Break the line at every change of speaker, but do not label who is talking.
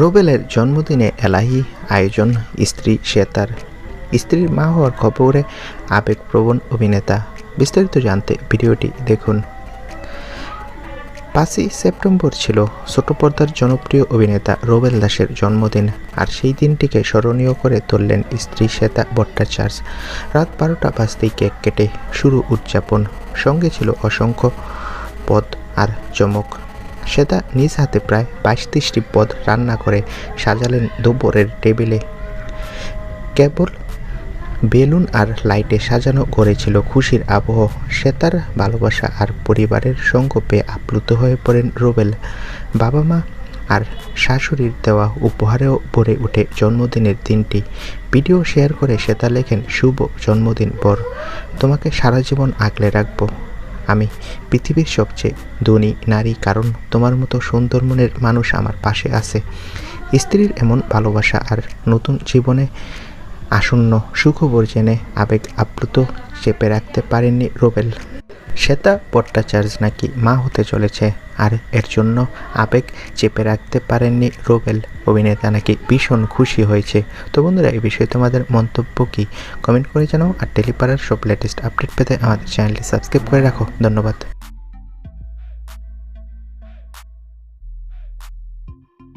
রোবেলের জন্মদিনে এলাহি আয়োজন, স্ত্রী শ্বেতার স্ত্রীর মা হওয়ার খবরে আবেগপ্রবণ অভিনেতা। বিস্তারিত জানতে ভিডিওটি দেখুন। পাঁচই সেপ্টেম্বর ছিল ছোট পর্দার জনপ্রিয় অভিনেতা রোবেল দাসের জন্মদিন, আর সেই দিনটিকে স্মরণীয় করে তুললেন স্ত্রী শ্বেতা ভট্টাচার্য। রাত বারোটা বাজতেই কেক কেটে শুরু উদযাপন। সঙ্গে ছিল অসংখ্য পদ আর চমক। শ্বেতা নিজ হাতে প্রায় বাইশ ত্রিশটি পদ রান্না করে সাজালেন দুপুরের টেবিলে। কেবল বেলুন আর লাইটে সাজানো করেছিল খুশির আবহ। শ্বেতার ভালোবাসা আর পরিবারের পেয়ে আপ্লুত হয়ে পড়েন রুবেল। বাবা মা আর শাশুড়ির দেওয়া উপহারেও ভরে ওঠে জন্মদিনের দিনটি। ভিডিও শেয়ার করে শ্বেতা লেখেন, শুভ জন্মদিন বর। তোমাকে সারা জীবন আগলে রাখব। আমি, পৃথিবীর সবচেয়ে ধনী নারী কারণ তোমার মতো সুন্দর মনের মানুষ আমার পাশে আছে। স্ত্রীর এমন ভালোবাসা আর নতুন জীবনে আসন্ন সুখবর জেনে আবেগ আপ্লুত চেপে রাখতে পারেননি রোবেল। শ্বেতা ভট্টাচার্য নাকি মা হতে চলেছে, আর এর জন্য আবেগ চেপে রাখতে পারেননি রোবেল। অভিনেতা নাকি ভীষণ খুশি হয়েছে। তো বন্ধুরা, এই বিষয়ে তোমাদের মন্তব্য কী? কমেন্ট করে জানাও, আর টেলিপাড়ার সব লেটেস্ট আপডেট পেতে আমাদের চ্যানেলটি সাবস্ক্রাইব করে রাখো। ধন্যবাদ।